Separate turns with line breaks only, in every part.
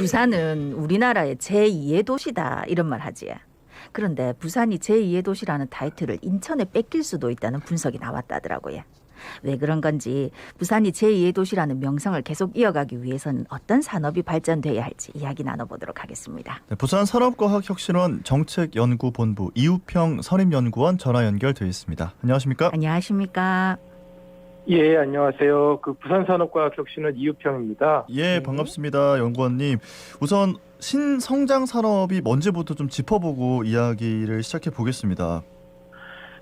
부산은 우리나라의 제2의 도시다 이런 말 하지. 그런데 부산이 제2의 도시라는 타이틀을 인천에 뺏길 수도 있다는 분석이 나왔다더라고요. 왜 그런 건지 부산이 제2의 도시라는 명성을 계속 이어가기 위해서는 어떤 산업이 발전돼야 할지 이야기 나눠보도록 하겠습니다.
네, 부산 산업과학혁신원 정책연구본부 이우평 선임연구원 전화 연결돼 있습니다. 안녕하십니까?
안녕하십니까?
예, 안녕하세요. 그 부산산업과학 혁신은 이우평입니다.
예,
네.
반갑습니다. 연구원님. 우선 신성장 산업이 뭔지부터 좀 짚어보고 이야기를 시작해 보겠습니다.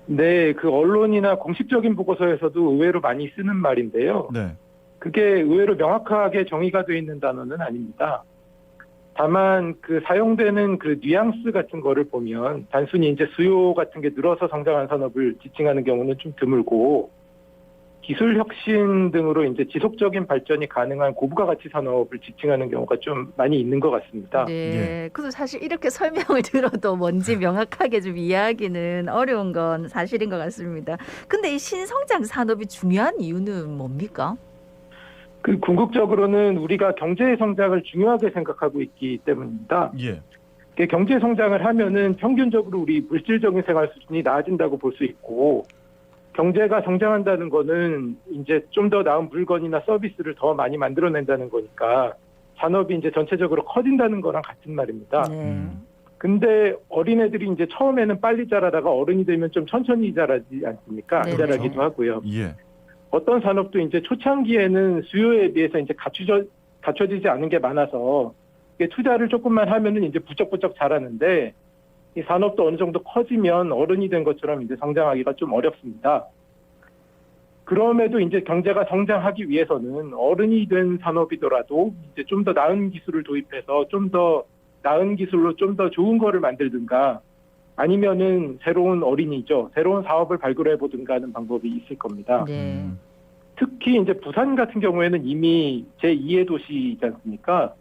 네, 그 언론이나 공식적인 보고서에서도 의외로 많이 쓰는 말인데요.
네.
그게 의외로 명확하게 정의가 되어 있는 단어는 아닙니다. 다만 그 사용되는 그 뉘앙스 같은 거를 보면 단순히 이제 수요 같은 게 늘어서 성장한 산업을 지칭하는 경우는 좀 드물고 기술 혁신 등으로 이제 지속적인 발전이 가능한 고부가 가치 산업을 지칭하는 경우가 좀 많이 있는 것 같습니다.
네. 그래도 사실 이렇게 설명을 들어도 뭔지 명확하게 좀 이야기는 어려운 건 사실인 것 같습니다. 근데 이 신성장 산업이 중요한 이유는 뭡니까?
그 궁극적으로는 우리가 경제 성장을 중요하게 생각하고 있기 때문입니다.
예.
경제 성장을 하면은 평균적으로 우리 물질적인 생활 수준이 나아진다고 볼 수 있고 경제가 성장한다는 거는 이제 좀 더 나은 물건이나 서비스를 더 많이 만들어낸다는 거니까 산업이 이제 전체적으로 커진다는 거랑 같은 말입니다.
네.
음.
근데 어린애들이 이제 처음에는 빨리 자라다가 어른이 되면 좀 천천히 자라지 않습니까?
네,
안 자라기도 하고요.
예.
어떤 산업도 이제 초창기에는 수요에 비해서 이제 갖추져, 갖춰지지 않은 게 많아서 투자를 조금만 하면은 이제 부쩍부쩍 자라는데 이 산업도 어느 정도 커지면 어른이 된 것처럼 이제 성장하기가 좀 어렵습니다. 그럼에도 이제 경제가 성장하기 위해서는 어른이 된 산업이더라도 이제 좀 더 나은 기술을 도입해서 좀 더 나은 기술로 좀 더 좋은 거를 만들든가 아니면은 새로운 어린이죠. 새로운 사업을 발굴해 보든가 하는 방법이 있을 겁니다.
네.
음.
특히 이제 부산 같은 경우에는 이미 제2의 도시이지 않습니까?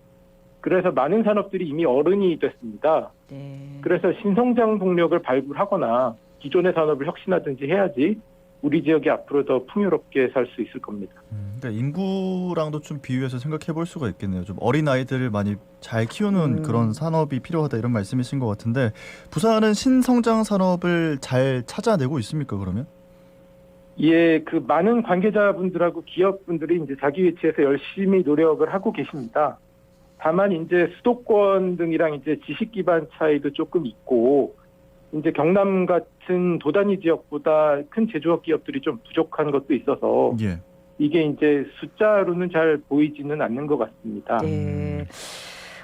그래서 많은 산업들이 이미 어른이 됐습니다.
네.
그래서 신성장 동력을 발굴하거나 기존의 산업을 혁신하든지 해야지 우리 지역이 앞으로 더 풍요롭게 살 수 있을 겁니다.
음, 그러니까 인구랑도 좀 비유해서 생각해 볼 수가 있겠네요. 좀 어린 아이들을 많이 잘 키우는
음.
그런 산업이 필요하다 이런 말씀이신 것 같은데 부산은 신성장 산업을 잘 찾아내고 있습니까? 그러면?
예, 그 많은 관계자분들하고 기업분들이 이제 자기 위치에서 열심히 노력을 하고 계십니다. 다만 이제 수도권 등이랑 이제 지식 기반 차이도 조금 있고 이제 경남 같은 도단위 지역보다 큰 제조업 기업들이 좀 부족한 것도 있어서
예.
이게 이제 숫자로는 잘 보이지는 않는 것 같습니다.
네.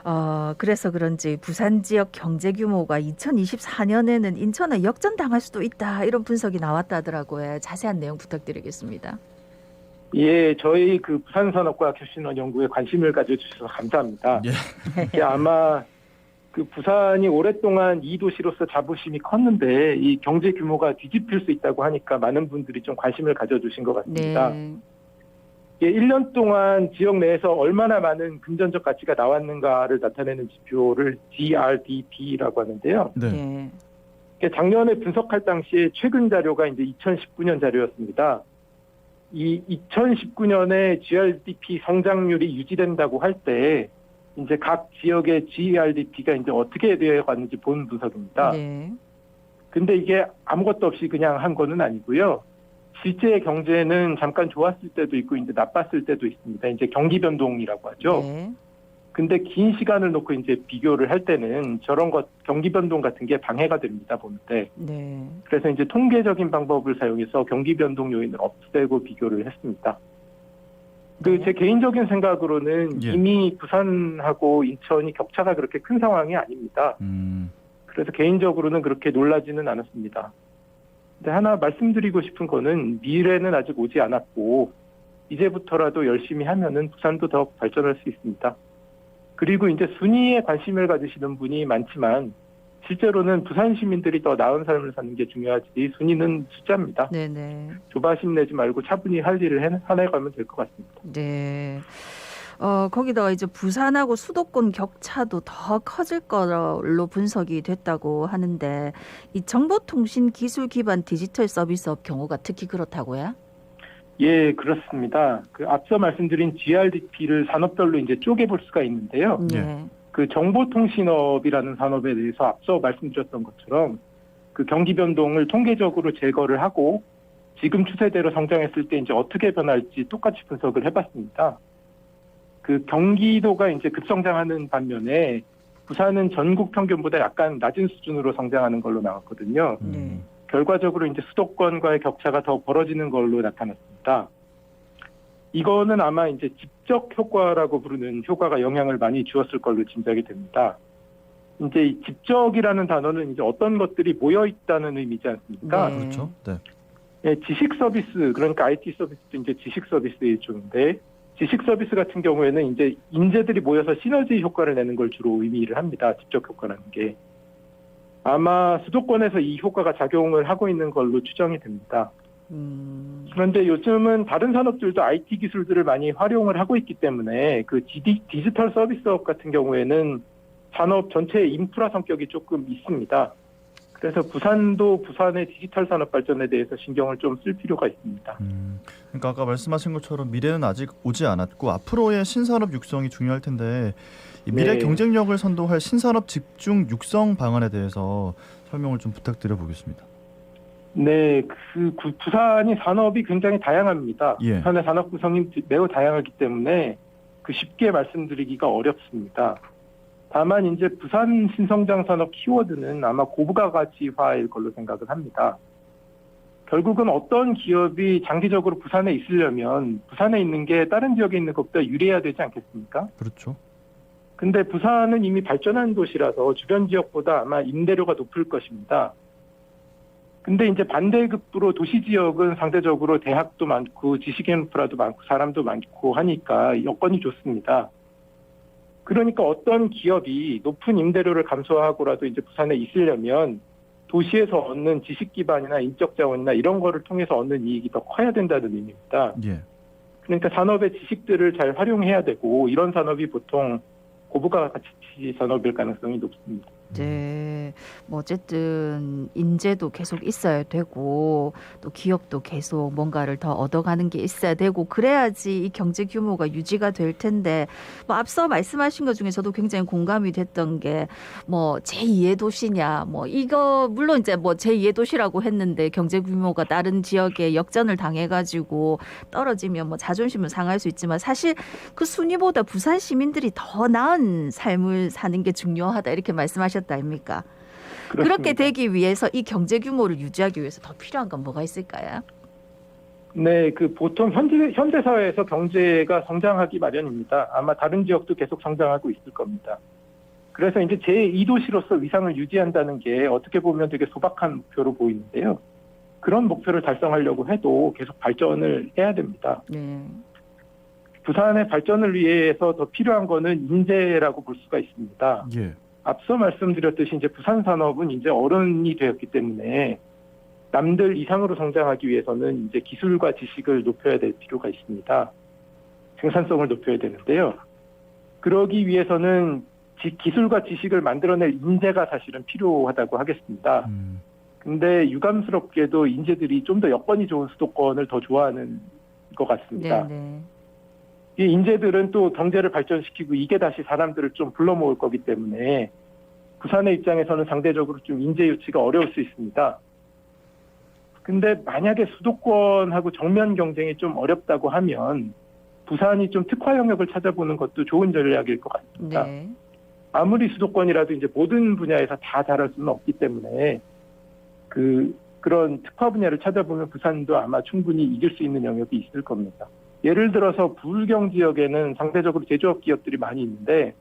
어, 그래서 그런지 부산 지역 경제 규모가 2024년에는 인천에 역전당할 수도 있다 이런 분석이 나왔다더라고요. 자세한 내용 부탁드리겠습니다.
예, 저희 그 부산산업과학혁신원 연구에 관심을 가져주셔서 감사합니다.
예.
이게 아마 그 부산이 오랫동안 이 도시로서 자부심이 컸는데 이 경제 규모가 뒤집힐 수 있다고 하니까 많은 분들이 좀 관심을 가져주신 것 같습니다.
네.
이게 1년 동안 지역 내에서 얼마나 많은 금전적 가치가 나왔는가를 나타내는 지표를 GRDP라고 하는데요.
네.
네.
작년에 분석할 당시에 최근 자료가 이제 2019년 자료였습니다. 이 2019년에 GRDP 성장률이 유지된다고 할 때 이제 각 지역의 GRDP가 이제 어떻게 되어 갔는지 본 분석입니다.
네.
근데 이게 아무것도 없이 그냥 한 거는 아니고요. 실제 경제는 잠깐 좋았을 때도 있고 이제 나빴을 때도 있습니다. 이제 경기 변동이라고 하죠.
네.
근데 긴 시간을 놓고 이제 비교를 할 때는 저런 것 경기 변동 같은 게 방해가 됩니다. 보는데
네.
그래서 이제 통계적인 방법을 사용해서 경기 변동 요인을 없애고 비교를 했습니다. 그제 개인적인 생각으로는
예.
이미 부산하고 인천이 격차가 그렇게 큰 상황이 아닙니다.
음.
그래서 개인적으로는 그렇게 놀라지는 않았습니다. 근데 하나 말씀드리고 싶은 거는 미래는 아직 오지 않았고 이제부터라도 열심히 하면은 부산도 더 발전할 수 있습니다. 그리고 이제 순위에 관심을 가지시는 분이 많지만 실제로는 부산 시민들이 더 나은 삶을 사는 게 중요하지 순위는 숫자입니다.
네. 네.
조바심 내지 말고 차분히 할 일을 해- 해나가면 될 것 같습니다.
네. 어, 거기다가 이제 부산하고 수도권 격차도 더 커질 걸로 분석이 됐다고 하는데 이 정보통신 기술 기반 디지털 서비스업 경우가 특히 그렇다고요?
예, 그렇습니다. 그 앞서 말씀드린 GRDP를 산업별로 이제 쪼개볼 수가 있는데요.
네.
그 정보통신업이라는 산업에 대해서 앞서 말씀드렸던 것처럼 그 경기 변동을 통계적으로 제거를 하고 지금 추세대로 성장했을 때 이제 어떻게 변할지 똑같이 분석을 해봤습니다. 그 경기도가 이제 급성장하는 반면에 부산은 전국 평균보다 약간 낮은 수준으로 성장하는 걸로 나왔거든요.
네.
결과적으로 이제 수도권과의 격차가 더 벌어지는 걸로 나타났습니다. 이거는 아마 이제 집적 효과라고 부르는 효과가 영향을 많이 주었을 걸로 짐작이 됩니다. 이제 이 집적이라는 단어는 이제 어떤 것들이 모여 있다는 의미지 않습니까?
네.
그렇죠. 네.
예, 지식 서비스 그러니까 IT 서비스도 이제 지식 서비스의 일종인데 지식 서비스 같은 경우에는 이제 인재들이 모여서 시너지 효과를 내는 걸 주로 의미를 합니다. 집적 효과라는 게 아마 수도권에서 이 효과가 작용을 하고 있는 걸로 추정이 됩니다.
음,
그런데 요즘은 다른 산업들도 IT 기술들을 많이 활용을 하고 있기 때문에 그 디디, 디지털 서비스업 같은 경우에는 산업 전체의 인프라 성격이 조금 있습니다. 그래서 부산도 부산의 디지털 산업 발전에 대해서 신경을 좀 쓸 필요가 있습니다.
음, 그러니까 아까 말씀하신 것처럼 미래는 아직 오지 않았고 앞으로의 신산업 육성이 중요할 텐데 이 미래
네.
경쟁력을 선도할 신산업 집중 육성 방안에 대해서 설명을 좀 부탁드려 보겠습니다.
네, 그 구- 부산이 산업이 굉장히 다양합니다.
예.
부산의 산업 구성이 매우 다양하기 때문에 그 쉽게 말씀드리기가 어렵습니다. 다만 이제 부산 신성장 산업 키워드는 아마 고부가 가치화일 걸로 생각을 합니다. 결국은 어떤 기업이 장기적으로 부산에 있으려면 부산에 있는 게 다른 지역에 있는 것보다 유리해야 되지 않겠습니까?
그렇죠.
근데 부산은 이미 발전한 도시라서 주변 지역보다 아마 임대료가 높을 것입니다. 근데 이제 반대급부로 도시 지역은 상대적으로 대학도 많고 지식 인프라도 많고 사람도 많고 하니까 여건이 좋습니다. 그러니까 어떤 기업이 높은 임대료를 감수하고라도 이제 부산에 있으려면 도시에서 얻는 지식 기반이나 인적 자원이나 이런 거를 통해서 얻는 이익이 더 커야 된다는 의미입니다.
예.
그러니까 산업의 지식들을 잘 활용해야 되고 이런 산업이 보통 고부가 가치 산업일 가능성이 높습니다.
네. 뭐 어쨌든 인재도 계속 있어야 되고 또 기업도 계속 뭔가를 더 얻어가는 게 있어야 되고 그래야지 이 경제 규모가 유지가 될 텐데 뭐 앞서 말씀하신 것 중에 저도 굉장히 공감이 됐던 게 뭐 제2의 도시냐 뭐 이거 물론 이제 뭐 제2의 도시라고 했는데 경제 규모가 다른 지역에 역전을 당해 가지고 떨어지면 뭐 자존심은 상할 수 있지만 사실 그 순위보다 부산 시민들이 더 나은 삶을 사는 게 중요하다 이렇게 말씀하셨 다 아닙니까? 그렇게
그렇습니다.
되기 위해서 이 경제 규모를 유지하기 위해서 더 필요한 건 뭐가 있을까요?
네, 그 보통 현재 현대 사회에서 경제가 성장하기 마련입니다. 아마 다른 지역도 계속 성장하고 있을 겁니다. 그래서 이제 제2도시로서 위상을 유지한다는 게 어떻게 보면 되게 소박한 목표로 보이는데요. 그런 목표를 달성하려고 해도 계속 발전을 해야 됩니다.
네.
부산의 발전을 위해서 더 필요한 거는 인재라고 볼 수가 있습니다.
예.
앞서 말씀드렸듯이 이제 부산 산업은 이제 어른이 되었기 때문에 남들 이상으로 성장하기 위해서는 이제 기술과 지식을 높여야 될 필요가 있습니다. 생산성을 높여야 되는데요. 그러기 위해서는 지- 기술과 지식을 만들어낼 인재가 사실은 필요하다고 하겠습니다.
음,
근데 유감스럽게도 인재들이 좀 더 여건이 좋은 수도권을 더 좋아하는 것 같습니다.
네, 네.
이 인재들은 또 경제를 발전시키고 이게 다시 사람들을 좀 불러 모을 거기 때문에 부산의 입장에서는 상대적으로 좀 인재 유치가 어려울 수 있습니다. 근데 만약에 수도권하고 정면 경쟁이 좀 어렵다고 하면 부산이 좀 특화 영역을 찾아보는 것도 좋은 전략일 것 같습니다.
네.
아무리 수도권이라도 이제 모든 분야에서 다 잘할 수는 없기 때문에 그 그런 특화 분야를 찾아보면 부산도 아마 충분히 이길 수 있는 영역이 있을 겁니다. 예를 들어서 불경 지역에는 상대적으로 제조업 기업들이 많이 있는데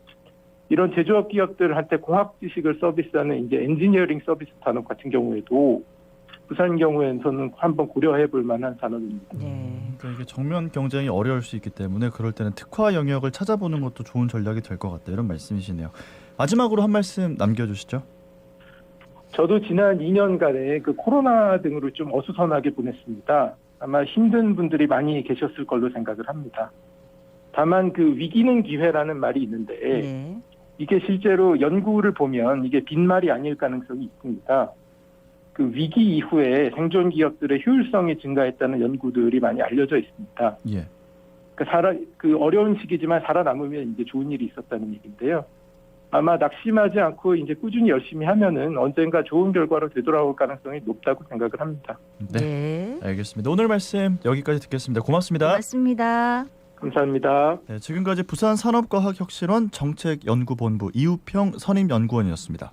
이런 제조업 기업들한테 공학 지식을 서비스하는 이제 엔지니어링 서비스 산업 같은 경우에도 부산 경우에서는 한번 고려해 볼 만한 산업입니다.
네.
그러니까 이게 정면 경쟁이 어려울 수 있기 때문에 그럴 때는 특화 영역을 찾아보는 것도 좋은 전략이 될 것 같다 이런 말씀이시네요. 마지막으로 한 말씀 남겨주시죠.
저도 지난 2년간에 그 코로나 등으로 좀 어수선하게 보냈습니다. 아마 힘든 분들이 많이 계셨을 걸로 생각을 합니다. 다만 그 위기는 기회라는 말이 있는데
네.
이게 실제로 연구를 보면 이게 빈말이 아닐 가능성이 있습니다. 그 위기 이후에 생존 기업들의 효율성이 증가했다는 연구들이 많이 알려져 있습니다.
예.
그 살아 그 어려운 시기지만 살아남으면 이제 좋은 일이 있었다는 얘기인데요. 아마 낙심하지 않고 이제 꾸준히 열심히 하면은 언젠가 좋은 결과로 되돌아올 가능성이 높다고 생각을 합니다.
네.
네.
알겠습니다. 오늘 말씀 여기까지 듣겠습니다. 고맙습니다.
고맙습니다.
감사합니다.
네, 지금까지 부산 산업과학혁신원 정책연구본부 이우평 선임연구원이었습니다.